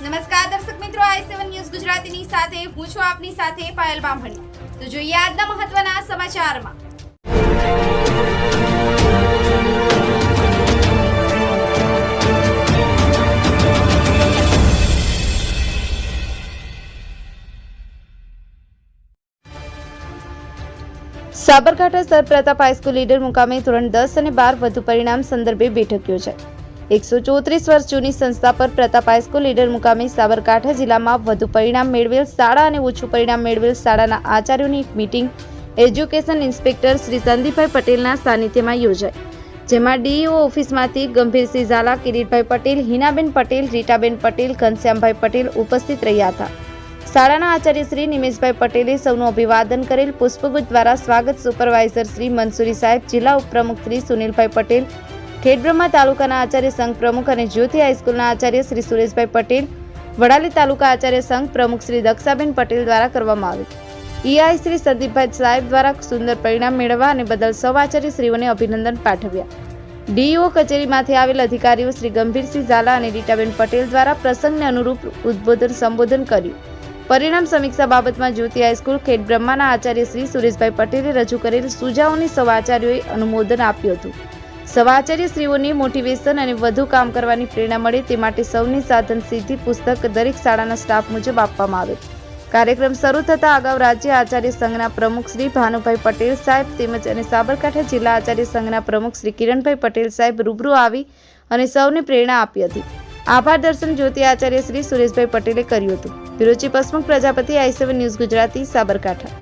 નમસ્કાર દર્શક મિત્રો, આઈ સેવન ન્યૂઝ ગુજરાતીની સાથે, હું છું આપની સાથે પાયલ બામણી. તો જોઈએ આજના મહત્વના સમાચારમાં. Sabarkantha sir Pratap high school leader મુકામે ધોરણ દસ અને બાર વધુ પરિણામ સંદર્ભે બેઠક યોજાઈ એકસો ચોત્રીસ વર્ષ જૂની સંસ્થા પર પ્રતાપ હાઈસ્કૂલ લીડર મુકામે સાબરકાંઠા જિલ્લામાં વધુ પરિણામ મેળવેલ શાળા અને ઓછું પરિણામ મેળવેલ શાળાના આચાર્યોની meeting education inspector Shri Sandeepbhai પટેલના સાનિધ્યમાં યોજાઈ. જેમાં ડીઈઓ ઓફિસમાંથી ગંભીરસિંહ ઝાલા, કિરીટભાઈ પટેલ, હિનાબેન પટેલ, રીટાબેન પટેલ, ઘનશ્યામભાઈ પટેલ ઉપસ્થિત રહ્યા હતા. શાળાના આચાર્ય શ્રી નિમેશભાઈ પટેલે સૌનું અભિવાદન કરેલ પુષ્પગુચ્છ દ્વારા સ્વાગત સુપરવાઇઝર શ્રી મનસુરી સાહેબ, જિલ્લા ઉપપ્રમુખ શ્રી સુનિલભાઈ પટેલ ખેડબ્રહ્મા તાલુકાના આચાર્ય સંઘ પ્રમુખ અને જ્યોતિ હાઈસ્કૂલના આચાર્ય શ્રી સુરેશભાઈ પટેલ, વડાલી તાલુકા આચાર્ય સંઘ પ્રમુખ શ્રી દક્ષાબેન પટેલ દ્વારા કરવામાં આવ્યું ઈઆઈ શ્રી સંદીપભાઈ સાહેબ દ્વારા સુંદર પરિણામ મેળવવા અને બદલ સૌ આચાર્ય શ્રીઓને અભિનંદન પાઠવ્યા. ડીઈઓ કચેરીમાંથી આવેલ અધિકારીઓ શ્રી ગંભીરસિંહ ઝાલા અને રીટાબેન પટેલ દ્વારા પ્રસંગને અનુરૂપ ઉદ્બોધન સંબોધન કર્યું. પરિણામ સમીક્ષા બાબતમાં જ્યોતિ હાઈસ્કૂલ ખેડ બ્રહ્માના આચાર્ય શ્રી સુરેશભાઈ પટેલે રજૂ કરેલ સુઝાવોની સૌ આચાર્યોએ અનુમોદન આપ્યું હતું. સૌ આચાર્ય શ્રીઓની મોટિવેશન અને વધુ કામ કરવાની પ્રેરણા મળે તે માટે સૌની સાધન સિદ્ધિ પુસ્તક દરેક શાળાના સ્ટાફ મુજબ આપવામાં આવે. કાર્યક્રમ શરૂ થતાં અગાઉ રાજ્ય આચાર્ય સંઘના પ્રમુખ શ્રી ભાનુભાઈ પટેલ સાહેબ તેમજ અને સાબરકાંઠા જિલ્લા આચાર્ય સંઘના પ્રમુખ શ્રી કિરણભાઈ પટેલ સાહેબ રૂબરૂ આવી અને સૌને પ્રેરણા આપી હતી. આભાર દર્શન જ્યોતિ આચાર્ય શ્રી સુરેશભાઈ પટેલે કર્યું હતું. વિરોચી પસમુખ પ્રજાપતિ આઈ ન્યૂઝ ગુજરાતી, સાબરકાંઠા.